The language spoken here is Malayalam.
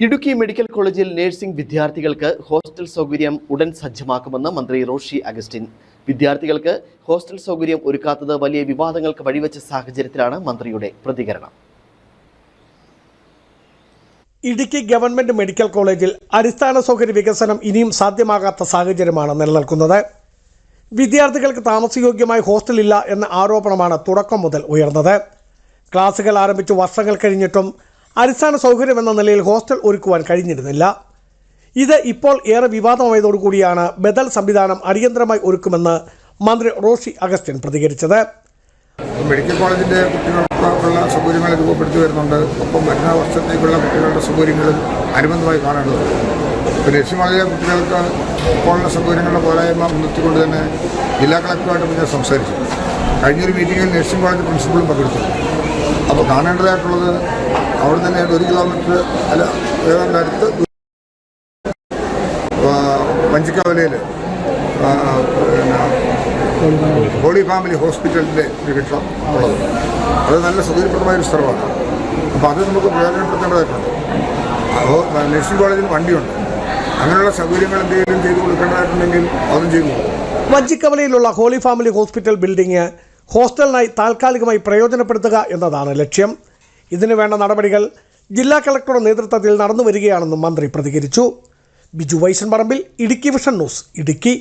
ഇടുക്കി മെഡിക്കൽ കോളേജിൽ നഴ്സിംഗ് വിദ്യാർത്ഥികൾക്ക് ഹോസ്റ്റൽ സൗകര്യം ഉടൻ സജ്ജമാക്കുമെന്ന് മന്ത്രി റോഷി അഗസ്റ്റിൻ. വിദ്യാർത്ഥികൾക്ക് ഹോസ്റ്റൽ സൗകര്യം ഒരുക്കാത്തത് വലിയ വിവാദങ്ങൾക്ക് വഴിവെച്ച സാഹചര്യത്തിലാണ് മന്ത്രിയുടെ പ്രതികരണം. ഇടുക്കി ഗവൺമെന്റ് മെഡിക്കൽ കോളേജിൽ അടിസ്ഥാന സൗകര്യ വികസനം ഇനിയും സാധ്യമാകാത്ത സാഹചര്യമാണ് നിലനിൽക്കുന്നത്. വിദ്യാർത്ഥികൾക്ക് താമസയോഗ്യമായി ഹോസ്റ്റൽ ഇല്ല എന്ന ആരോപണമാണ് തുടക്കം മുതൽ ഉയർന്നത്. ക്ലാസുകൾ ആരംഭിച്ച് വർഷങ്ങൾ കഴിഞ്ഞിട്ടും അടിസ്ഥാന സൗകര്യം എന്ന നിലയിൽ ഹോസ്റ്റൽ ഒരുക്കുവാൻ കഴിഞ്ഞിരുന്നില്ല. ഇത് ഇപ്പോൾ ഏറെ വിവാദമായതോടുകൂടിയാണ് ബദൽ സംവിധാനം അടിയന്തരമായി ഒരുക്കുമെന്ന് മന്ത്രി റോഷി അഗസ്റ്റിൻ പ്രതികരിച്ചത്. മെഡിക്കൽ കോളേജിന്റെ കുട്ടികൾക്കുള്ള സൗകര്യങ്ങൾ രൂപപ്പെടുത്തി വരുന്നുണ്ട്. ഒപ്പം വരുന്ന വർഷത്തേക്കുള്ള കുട്ടികളുടെ സൗകര്യങ്ങളും അനുബന്ധമായി കാണേണ്ടതുണ്ട് നഴ്സിംഗ് കോളേജിലെ കുട്ടികൾക്ക് ഇപ്പോഴുള്ള സൗകര്യങ്ങളുടെ പോരായ്മ മുൻനിർത്തിക്കൊണ്ട് തന്നെ ജില്ലാ കളക്ടറുമായിട്ട് ഞാൻ സംസാരിച്ചു. കഴിഞ്ഞൊരു മീറ്റിങ്ങിൽ നഴ്സിംഗ് കോളേജ് പ്രിൻസിപ്പളും പങ്കെടുത്തു. അപ്പോൾ കാണേണ്ടതായിട്ടുള്ളത് അവിടെ തന്നെ ഒരു കിലോമീറ്റർ അല്ല ഏതാണ്ട് അടുത്ത് വഞ്ചിക്കാവലയിൽ ഹോളി ഫാമിലി ഹോസ്പിറ്റലിന്റെ ഒരു കെട്ടിടം ഉള്ളത്. അത് നല്ല സൗകര്യപ്രദമായ ഒരു സ്ഥലമാണ്. അപ്പോൾ അത് നമുക്ക് പ്രയോജനപ്പെടുത്തേണ്ടതായിട്ടുണ്ട്. അപ്പോൾ നഴ്സിംഗ് കോളേജിൽ വണ്ടിയുണ്ട്. അങ്ങനെയുള്ള സൗകര്യങ്ങൾ എന്തെങ്കിലും ചെയ്തു കൊടുക്കേണ്ടതായിട്ടുണ്ടെങ്കിൽ അതും ചെയ്തു വഞ്ചിക്കവലയിലുള്ള ഹോളി ഫാമിലി ഹോസ്പിറ്റൽ ബിൽഡിംഗ് ഹോസ്റ്റലിനായി താൽക്കാലികമായി പ്രയോജനപ്പെടുത്തുക എന്നതാണ് ലക്ഷ്യം. ഇതിനു വേണ്ട നടപടികൾ ജില്ലാ കളക്ടറുടെ നേതൃത്വത്തിൽ നടന്നു വരികയാണെന്നും മന്ത്രി പ്രതികരിച്ചു. Biju Vaishan Parambil Idukki vision news Idukki.